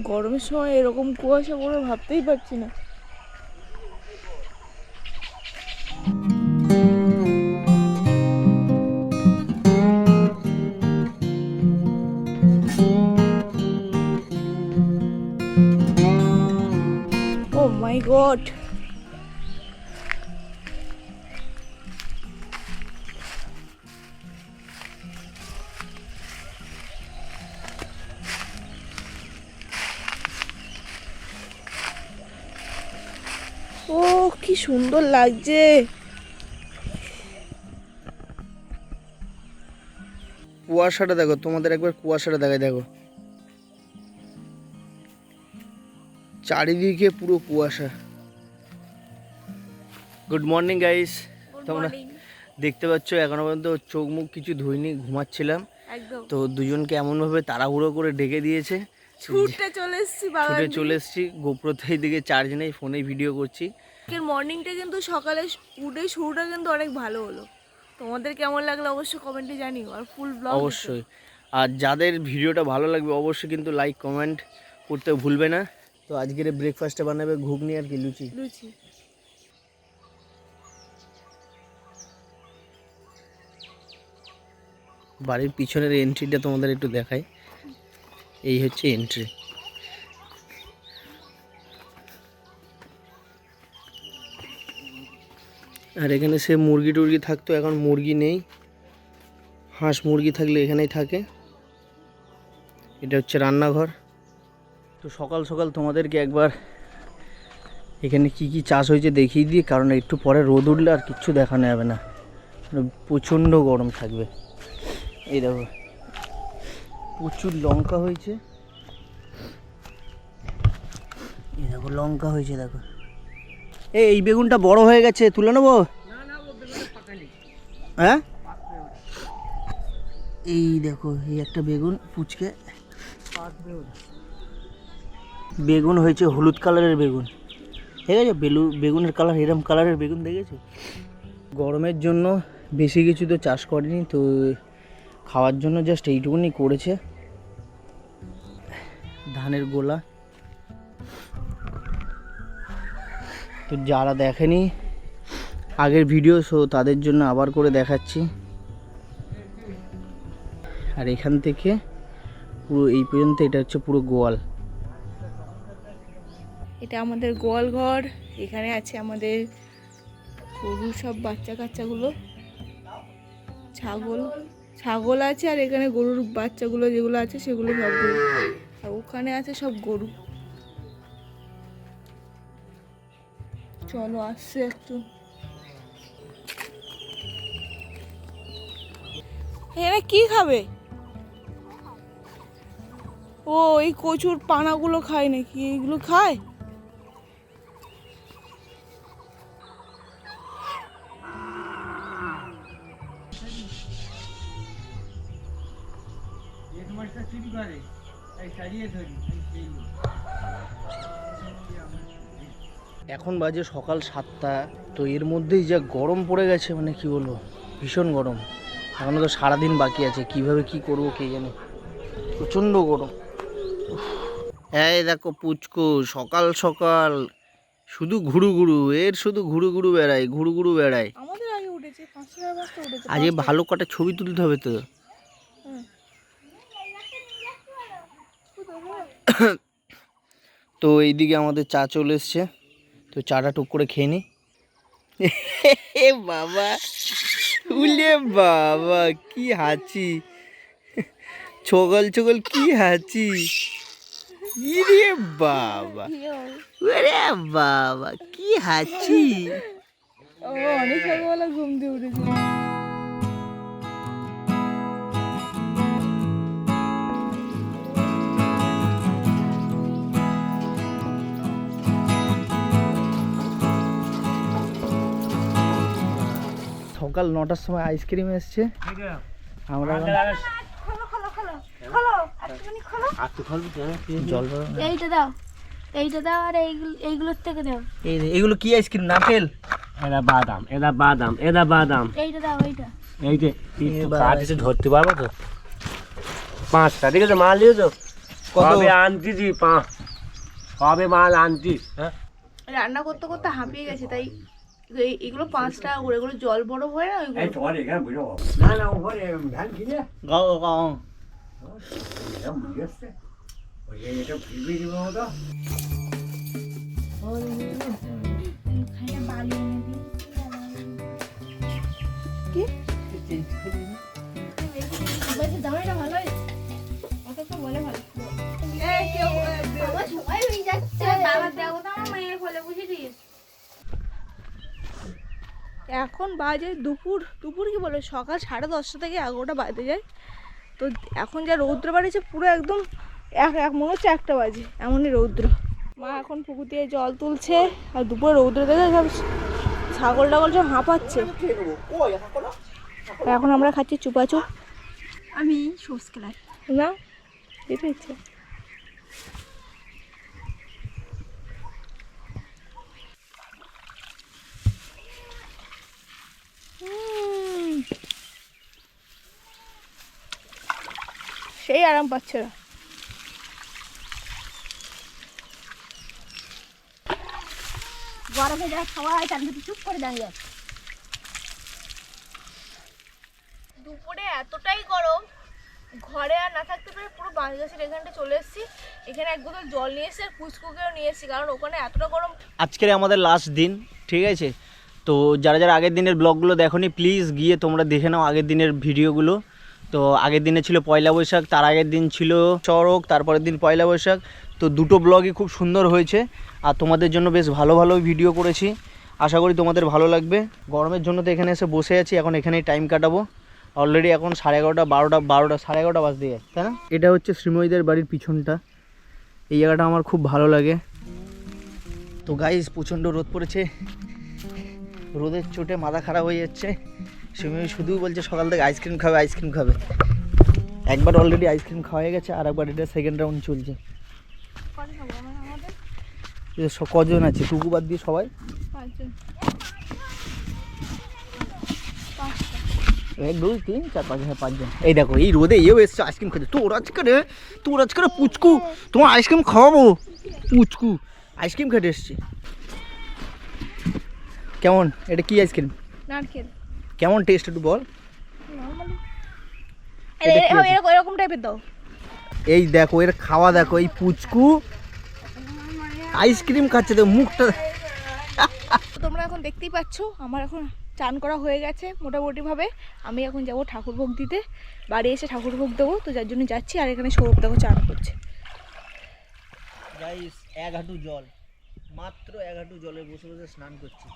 গরমের সময় এরকম কুয়াশা পড়ে ভাবতেই পারছি না। ও মাই গড কি সুন্দর লাগছে। কুয়াশাটা দেখো তোমাদের একবার কুয়াশাটা দেখায় দেখো। চারিদিকে পুরো কুয়াশা। গুড মর্নিং গাইস তোমরা দেখতে পাচ্ছ এখনও পর্যন্ত চোখ মুখ কিছু ধুইনি ঘুমাচ্ছিলাম। তো দুজনকে এমনভাবে তাড়াহুড়ো করে ডেকে দিয়েছে। ছুটতে চলে এসেছি ছুটে চলে এসেছি। গোপ্রতে দিকে চার্জ নেই ফোনে ভিডিও করছি। আজকের মর্নিংটা কিন্তু সকালে উঠে শুরুটা কিন্তু অনেক ভালো হলো। তোমাদের কেমন লাগল অবশ্যই কমেন্টে জানিও আর ফুল ব্লগ অবশ্যই। আর যাদের ভিডিওটা ভালো লাগবে অবশ্যই কিন্তু লাইক কমেন্ট করতে ভুলবে না। তো আজকের ব্রেকফাস্টে বানাবে ঘুগনি আর কি লুচি। লুচি। বাড়ির পিছনের এন্ট্রিটা তোমাদের একটু দেখাই। এই হচ্ছে এন্ট্রি আর এখানে সে মুরগি টুরগি থাকতো, এখন মুরগি নেই। হাঁস মুরগি থাকলে এখানেই থাকে। এটা হচ্ছে রান্নাঘর। তো সকাল সকাল তোমাদেরকে একবার এখানে কি কি চাষ হয়েছে দেখিয়ে দিই, কারণ একটু পরে রোদ উঠলে আর কিচ্ছু দেখানো যাবে না। প্রচণ্ড গরম থাকবে। এই দেখো, প্রচুর লঙ্কা হয়েছে। এই দেখো, লঙ্কা হয়েছে, দেখো। এই বেগুনটা বড় হয়ে গেছে, তুলে নেব? হ্যাঁ? এই দেখো, এই একটা বেগুন পুচকে। বেগুন হয়েছে হলুদ কালারের বেগুন। ঠিক আছে? বেলু, বেগুনের কালার, এরম কালারের বেগুন, দেখেছ? গরমের জন্য বেশি কিছু তো চাষ করেনি, তো খাওয়ার জন্য জাস্ট এইটুকুনি করেছে। ধানের গোলা। তো যারা দেখেনি, আগের ভিডিও সো তাদের জন্য আবার করে দেখাচ্ছি। আর এখান থেকে পুরো এই পর্যন্ত, এটা হচ্ছে পুরো গোয়াল। এটা আমাদের গোয়াল ঘর, এখানে আছে আমাদের গরু, সব বাচ্চা কাচ্চাগুলো। ছাগল ছাগল আছে আর এখানে গরুর বাচ্চাগুলো যেগুলো আছে সেগুলো সব আর ওখানে আছে সব গরু। চলো আসছে একটু। এখানে কি খাবে? ও এই কচুর পানাগুলো খায় নাকি? এইগুলো খায়? এখন বাজে সকাল সাতটা তো এর মধ্যেই যা গরম পড়ে গেছে মানে কি বলব ভীষণ গরম। এখনও তো সারাদিন বাকি আছে কীভাবে কি করব কে জানে। প্রচণ্ড গরম। এই দেখো পুচকু সকাল সকাল। শুধু ঘুরু ঘুরু এর শুধু ঘুরু ঘুরু বেড়ায় ঘুরু ঘুরু বেড়ায়। আজকে ভালো কটা ছবি তুলতে হবে তো। তো এইদিকে আমাদের চা চলে এসছে। তো চাটা টুক করে খেয়ে নি। এ বাবা উলে বাবা কি হাঁচি। ছগল ছগল কি হাঁচি। ইরে বাবা ওরে বাবা কি হাঁচি। ও অনেক সকালবেলা ঘুম দিয়ে উঠেছে সকাল নটার সময় আইসক্রিম এসছে। আমরা জল এইটা দাও এইটা দাও আর এইগুলো এইগুলোর থেকে দাও। এই রে, এগুলো কি আইসক্রিম নারকেল? এরা বাদাম এরা বাদাম এরা বাদাম। এইটা দাও এইটা। ধরতে পারব তো? পাঁচটা ঠিক আছে মাল দিয়েছ? সবে আনতেছি পা সবে মাল আনতি হ্যাঁ? রান্না করতে করতে হাঁপিয়ে গেছে তাই এই- এগুলো পাঁচ টাকা করে এগুলো জল বড় হয় না ওইগুলো? না কিনে। গাও গাও। বুঝে ওই এটা ভিড় দিব তো বাজে দুপুর দুপুর কি বলে? সকাল সাড়ে দশটা থেকে এগারোটা বাজে যায়। তো এখন যা রৌদ্র বাড়িছে পুরো একদম এক এক মনে হচ্ছে একটা বাজে এমনই রৌদ্র। মা এখন পুকুর দিয়ে জল তুলছে আর দুপুরে রৌদ্র দেখে সব ছাগল টাগল সব হাঁপাচ্ছে। এখন আমরা খাচ্ছি চুপাচুপ। আমি সোস খেলাই। না? এটা ইচ্ছে সেই আরাম পাচ্ছে না। গরমে যারা সবাই তার ভিতরে চুপ করে দাঁড়িয়ে আছে। দুপুরে এতটাই গরম ঘরে আর না থাকতে পেরে পুরো বাঁশ গাছের এখানটা চলে এসেছি। এখানে এক বোতল জল নিয়ে এসে আর পুচকুকেও নিয়ে এসেছি কারণ ওখানে এতটা গরম আজকের আমাদের লাস্ট দিন ঠিক আছে? তো যারা যারা আগের দিনের ব্লগগুলো দেখোনি প্লিজ গিয়ে তোমরা দেখে নাও আগের দিনের ভিডিওগুলো। তো আগের দিনে ছিল পয়লা বৈশাখ, তার আগের দিন ছিল চড়ক, তারপরের দিন পয়লা বৈশাখ। তো দুটো ব্লগই খুব সুন্দর হয়েছে, আর তোমাদের জন্য বেশ ভালো ভালো ভিডিও করেছি। আশা করি তোমাদের ভালো লাগবে। গরমের জন্য তো এখানে এসে বসে আছি, এখন এখানেই টাইম কাটাবো। অলরেডি এখন সাড়ে এগারোটা, বারোটা বারোটা, সাড়ে এগারোটা বাজতে যায়, তাই না? এটা হচ্ছে শ্রীময়ীদের বাড়ির পিছনটা। এই জায়গাটা আমার খুব ভালো লাগে। তো গাইজ প্রচণ্ড রোদ পড়েছে। রোদের চোটে মাথা খারাপ হয়ে যাচ্ছে। সুমি শুধু বলছে, সকাল থেকে আইসক্রিম খাবে আইসক্রিম খাবে। একবার অলরেডি আইসক্রিম খাওয়া হয়ে গেছে, আর একবার এটা সেকেন্ড রাউন্ড চলছে। কজন আছে? টুকু বাদ দিয়ে সবাই? এক দুই, তিন, চার, পাঁচ হ্যাঁ পাঁচজন। এই দেখো, এই রোদে এও এসছে আইসক্রিম খেতে। তোর আজকে রে, তোর আজকে পুচকু তোমার আইসক্রিম খাওয়াবো? পুচকু আইসক্রিম খেতে এসছি। কেমন? এটা কি আইসক্রিম নারকেল। কেমন টেস্ট একটু বল। এরকম- টাইপের দাও। এই দেখো এর খাওয়া দেখো এই পুচকু। আইসক্রিম খাচ্ছে তো মুখটা। তোমরা এখন দেখতেই পাচ্ছ আমার এখন চান করা হয়ে গেছে মোটামুটিভাবে। আমি এখন যাব ঠাকুর ভোগ দিতে। বাড়ি এসে ঠাকুর ভোগ দেবো তো যার জন্য যাচ্ছি আর এখানে সৌরভ দেখো চান করছে। এক হাঁটু জল। মাত্র এক হাঁটু জলে বসে বসে স্নান করছি।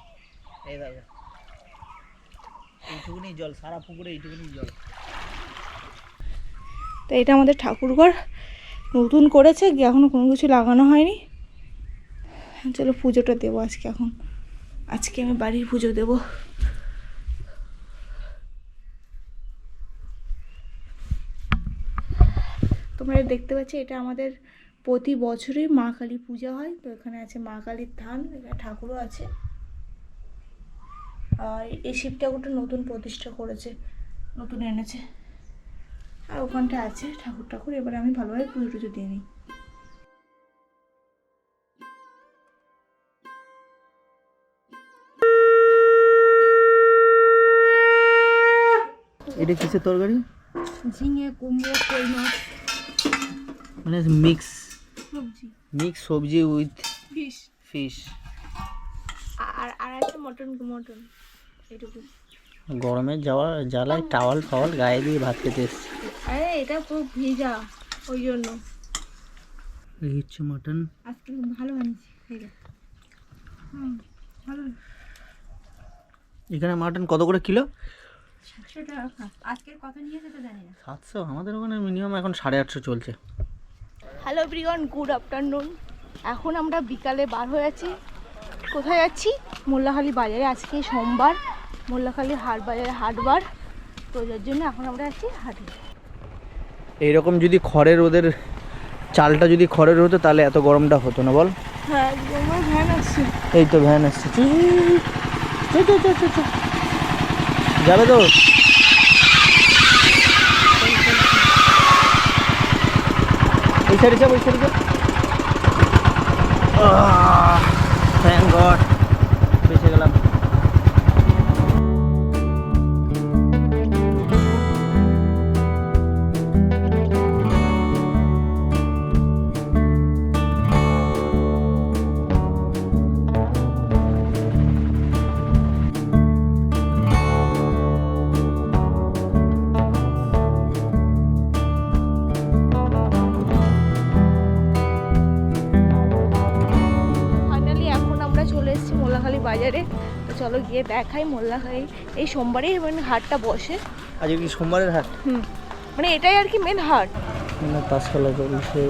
এই দেখো। এইটুকুনি জল, সারা পুকুরে এইটুকুনি জল। তো এটা আমাদের ঠাকুরঘর। নতুন করেছে এখনও কোনো কিছু লাগানো হয়নি। চলো পুজোটা দেবো আজকে এখন। আজকে আমি বাড়ির পুজো দেবো। তোমরা দেখতে পাচ্ছ, এটা আমাদের প্রতি বছরই মা কালী পূজা হয়। তো এখানে আছে মা কালীর থান, এখানে ঠাকুরও আছে। আর এই শিব ঠাকুরটা নতুন প্রতিষ্ঠা করেছে নতুন এনেছে। আর ওখানটা আছে ঠাকুর ঠাকুর এবারে আমি ভালোভাবে পুজো টুজো দিয়ে নিই। এটা কিসের তরকারি? ঝিঙে কুমড়ো কই মাছ। মানে মিক্স সবজি। মিক্স সবজি উইথ ফিশ ফিশ আর আর আছে মটন মটন এইটুকু গরমে যাওয়া জ্বালায় টাওয়াল ফাওয়াল গায়ে দিয়ে ভাত খেতে এসছি। আরে এটা পুরো ভেজা ওই জন্য। এই হচ্ছে মাটন। আজকে ভালো বানিয়েছি এখানে মাটন কত করে কিলো? সাতশো টাকা আজকের কত নিয়েছে তো জানি না। সাতশো? আমাদের ওখানে মিনিমাম এখন সাড়ে আটশো চলছে। হ্যালো ব্রিগন গুড আফটারনুন এখন আমরা বিকালে বার হয়ে আছি। কোথায় যাচ্ছি? মোল্লাখালি বাজারে আজকে সোমবার। মোল্লাখালি হাট বাজারে হাটবার। তো যার জন্য এখন আমরা আছি হাটে। এইরকম যদি খড়ের ওদের চালটা যদি খড়ের হতো তাহলে এত গরমটা হতো না বল। হ্যাঁ ভ্যান আসছে। এই তো ভ্যান আসছে। যাবে তো। এই ওই সাইডে যাব ওই সাইডে যাব থ্যাংক চলো গিয়ে দেখাই মোল্লাখালী এই সোমবারেই মানে হাটটা বসে। আজকে কি সোমবারের হাট? হুম মানে এটাই আর কি মেন হাট। না তাসকালা চলছে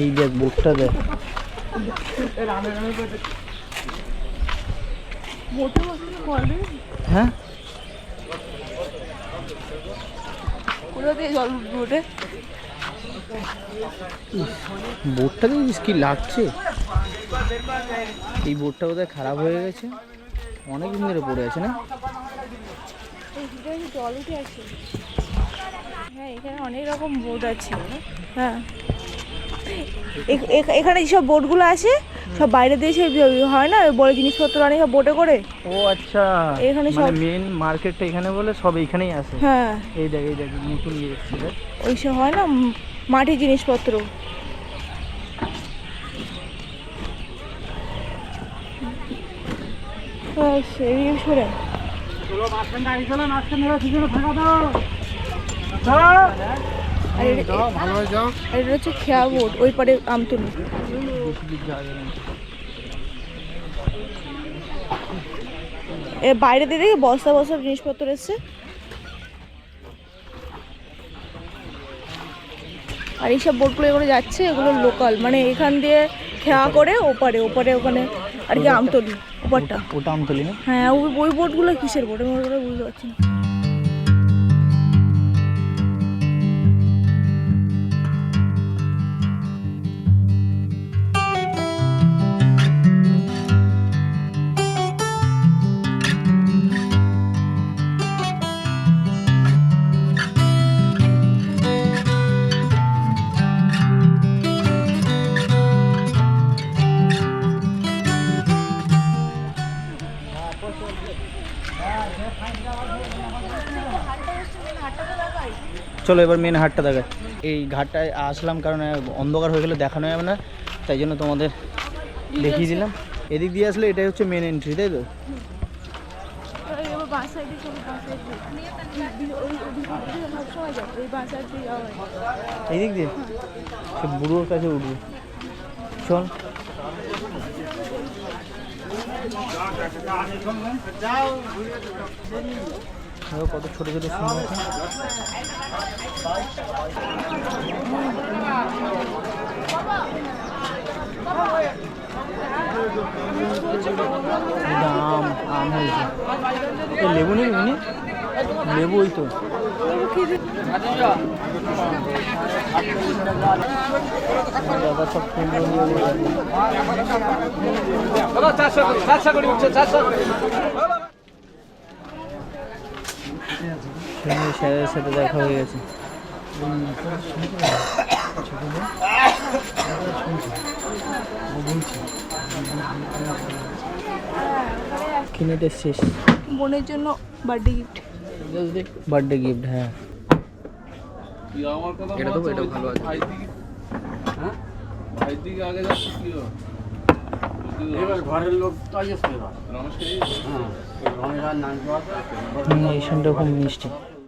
এই দেখ বোটটা দেখ। হ্যাঁ? কোথা দিয়ে জল উঠবে ওঠে বোটটা দেখছিস কি লাগছে। এই বোটটা বোধহয় খারাপ হয়ে গেছে। অনেক দিন ধরে পড়ে আছে না? এই জল উঠে আছে। হ্যাঁ এখানে অনেক রকম বোট আছে। হ্যাঁ। এখ- এখ- এখানে যেসব বোটগুলো আছে সব বাইরে সে হয় না? বড় জিনিসপত্র আনে সব বোটে করে? ও আচ্ছা। এখানে মানে সব- মেন মার্কেটটা এখানে বলে সব এখানেই আছে? হ্যাঁ। এই দেখ এই দেখ নতুন ইয়ে এসছে। ওই সব হয় না মাটির জিনিসপত্র? হ্যাঁ, সেই সরে। আর এটা- আর এটা হচ্ছে খেয়া বোট ওই পারে আমতুলি বাইরে দিয়ে দেখি বস্তা বস্তা জিনিসপত্র এসছে। আর এইসব বোটগুলো এগুলো যাচ্ছে এগুলো লোকাল মানে এখান দিয়ে খেয়া করে ওপারে ওপারে ওখানে আর কি আমতলি ওপারটা। ওটা- আমতলি হ্যাঁ ওই ওই বোটগুলো কিসের বোট? আমি বুঝতে পারছি না। চলো এবার মেন হাটটা দেখায় এই ঘাটটায় আসলাম কারণ অন্ধকার হয়ে গেলে দেখানো যাবে না তাই জন্য তোমাদের দেখিয়ে দিলাম। এদিক দিয়ে আসলে এটাই হচ্ছে মেন এন্ট্রি তাই তো? এবার বাস সাইডে চলো বাস সাইডে ওই সবসময় যাব ওই বাস সাইডে যাওয়া হয় এই দিক দিয়ে? সে বুড়োর কাছে উঠবে। চল। দেখো কত ছোট ছোট সিং আছে এটা আম হয়েছে। লেবু নেই নি লেবু ওই তো। দাদা সব কুমড়ো নিয়ে গেছে। স্যারের সাথে দেখা হয়ে গেছে। কিনে শেষ। বোনের জন্য বার্থডে গিফট বার্থডে গিফট হ্যাঁ। এটা দেবো এটা ভালো আছে। এবার ঘরের লোক তো হ্যাঁ এই খুব মিষ্টি।